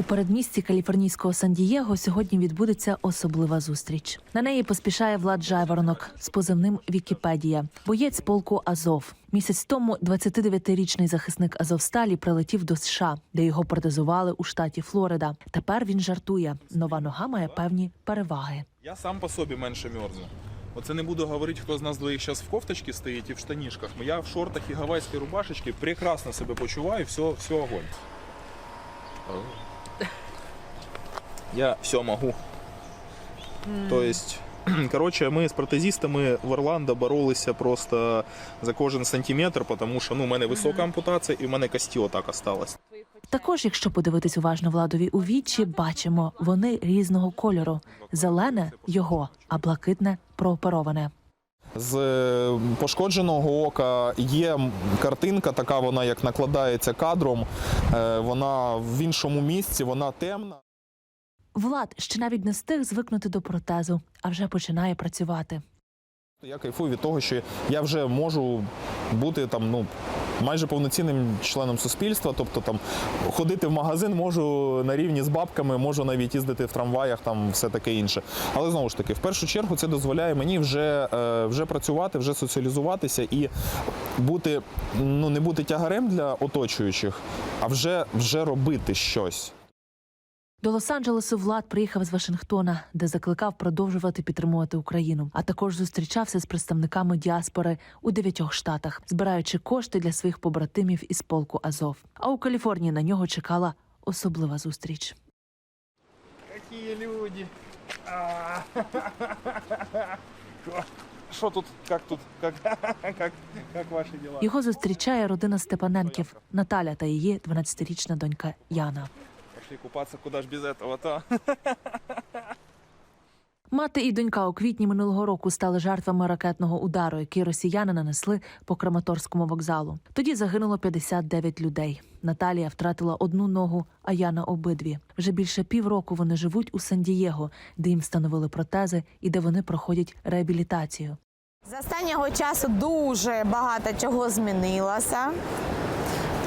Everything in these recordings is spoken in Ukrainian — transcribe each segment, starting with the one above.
У передмісті каліфорнійського Сан-Дієго сьогодні відбудеться особлива зустріч. На неї поспішає Влад Жайворонок з позивним Вікіпедія, боєць полку Азов. Місяць тому 29-річний захисник Азовсталі прилетів до США, де його протезували у штаті Флорида. Тепер він жартує. Нова нога має певні переваги. Я сам по собі менше мерзну. Оце не буду говорити, хто з нас двоїх зараз в кофточці стоїть і в штанішках. Я в шортах і гавайській рубашечці прекрасно себе почуваю, все, все огонь. Я все можу. То есть, короче, ми з протезістами в Орландо боролися просто за кожен сантиметр, тому що ну, у мене висока ампутація і в мене кості отак осталось. Також, якщо подивитись уважно владові у вічі, бачимо вони різного кольору: зелене його, а блакитне проопероване. З е, пошкодженого ока є картинка, така вона як накладається кадром. Е, Вона в іншому місці, вона темна. Влад ще навіть не встиг звикнути до протезу, а вже починає працювати. Я кайфую від того, що я вже можу бути там, ну. Майже повноцінним членом суспільства, тобто там ходити в магазин можу на рівні з бабками, можу навіть їздити в трамваях, там все таке інше. Але знову ж таки, в першу чергу, це дозволяє мені вже, е, вже працювати, вже соціалізуватися і бути, ну не бути тягарем для оточуючих, а вже, вже робити щось. До Лос-Анджелесу Влад приїхав з Вашингтона, де закликав продовжувати підтримувати Україну, а також зустрічався з представниками діаспори у дев'ятьох штатах, збираючи кошти для своїх побратимів із полку Азов. А у Каліфорнії на нього чекала особлива зустріч. Какие люди. Що тут, як тут, як, як, як ваші діла? Його зустрічає родина Степаненків Наталя та її 12-річна донька Яна. Пошли купатися, куди ж без этого, то. Мати і донька у квітні минулого року стали жертвами ракетного удару, який росіяни нанесли по Краматорському вокзалу. Тоді загинуло 59 людей. Наталія втратила одну ногу, а Яна обидві. Вже більше півроку вони живуть у Сан-Дієго, де їм встановили протези і де вони проходять реабілітацію. З останнього часу дуже багато чого змінилося.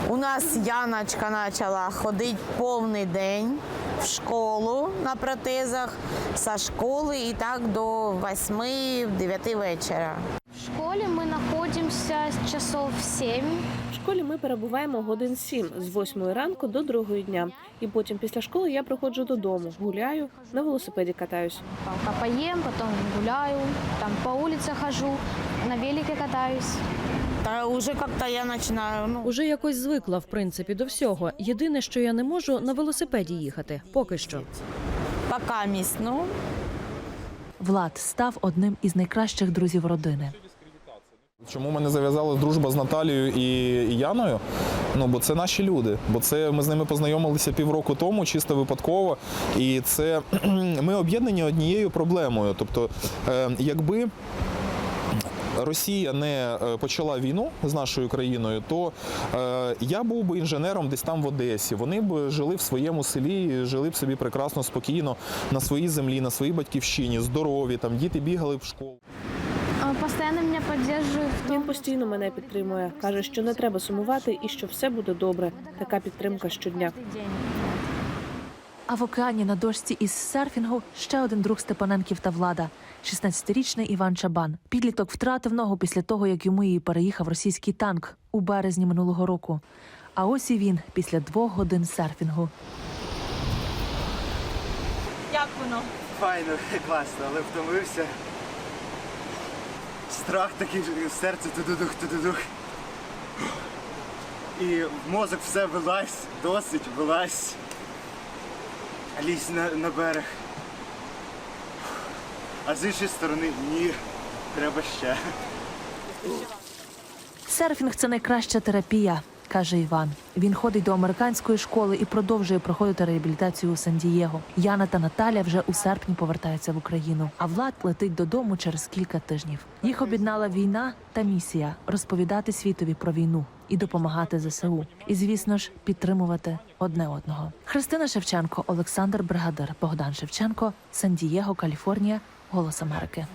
У нас Яночка почала ходити повний день в школу на протезах, з школи і так до 8-9 вечора. В школі ми знаходимося з часов 7. В школі ми перебуваємо годин сім з 8 ранку до 2 дня. І потім після школи я приходжу додому, гуляю, на велосипеді катаюсь. Пока поем, потом гуляю, там по улице хожу, на велике катаюсь. Та вже як-то я починаю. Ну, Уже якось звикла, в принципі, до всього. Єдине, що я не можу на велосипеді їхати. Поки що. поки місць. Ну, Влад став одним із найкращих друзів родини. Чому мене зав'язалась дружба з Наталією і і Яною? Ну, бо це наші люди. Бо це ми з ними познайомилися півроку тому, чисто випадково. І це ми об'єднані однією проблемою. Тобто, е, якби. Росія не е, почала війну з нашою країною, то е, я був би інженером десь там в Одесі. Вони б жили в своєму селі, жили б собі прекрасно, спокійно на своїй землі, на своїй батьківщині, здорові, там діти бігали в школу. Меня поддерживает в Він постійно мене підтримує, каже, що не треба сумувати і що все буде добре. Така підтримка щодня. А в океані на дошці із серфінгу ще один друг Степаненків та влада 16-річний Іван Чабан. Підліток втратив ногу після того, як йому її переїхав російський танк у березні минулого року. А ось і він після двох годин серфінгу. Як воно? Файно, класно, але втомився. Страх такий, серце тудудух, тудудух. І в мозок все вилазь, досить, вилазь. Лізь на, на берег. А з іншої сторони ні, треба ще. Серфінг це найкраща терапія, каже Іван. Він ходить до американської школи і продовжує проходити реабілітацію у Сан-Дієго. Яна та Наталя вже у серпні повертаються в Україну. А Влад летить додому через кілька тижнів. Їх об'єднала війна та місія розповідати світові про війну і допомагати ЗСУ. І звісно ж підтримувати одне одного. Христина Шевченко, Олександр Бригадир, Богдан Шевченко, Сан-Дієго, Каліфорнія. Голос Америки.